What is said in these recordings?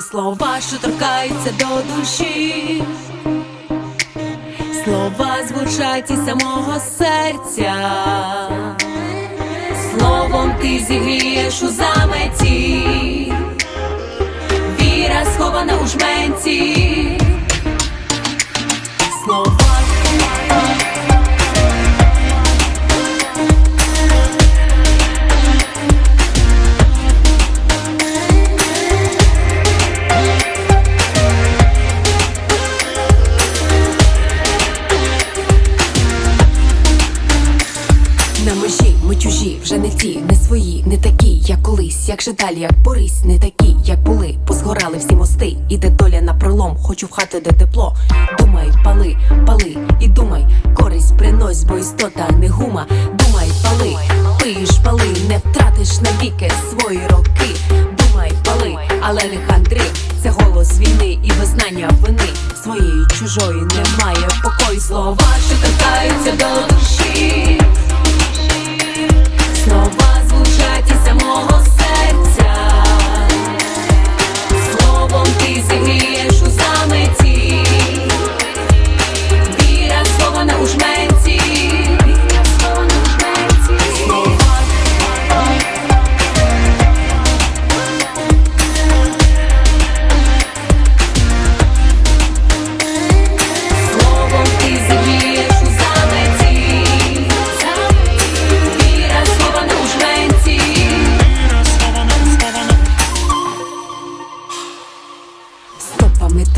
Слова, що торкаються до душі, слова звучать із самого серця, словом ти зігрієш у заметі, віра схована у жменці, На межі ми чужі, вже не ті, не свої, не такі, як колись, як же далі, як Борись, не такі, як були, позгорали всі мости, іде доля на пролом, хочу в хати, де тепло. Думай, пали, пали, і думай, користь принось, бо істота не гума. Думай, пали, пиєш, пали, не втратиш навіки свої роки. Думай, пали, але не хандри, це голос війни і визнання вини своєї чужої немає покою. Слова, що торкаються до душі.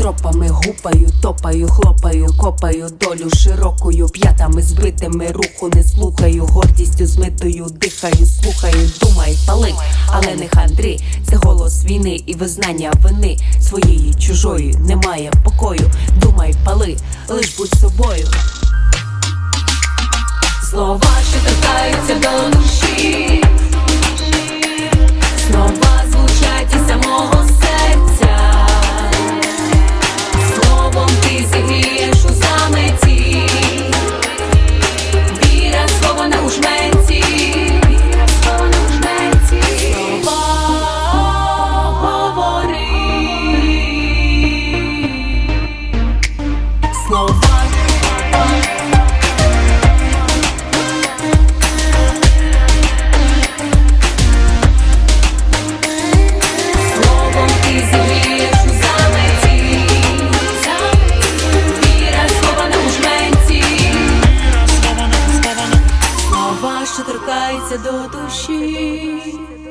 Тропами гупаю, топаю, хлопаю, копаю долю широкою, п'ятами збитими руху не слухаю, гордістю змитою, дихаю, слухаю, думай, пали, але не хандри. Це голос війни і визнання вини своєї чужої немає покою. Думай, пали, лиш будь собою. торкається до душі.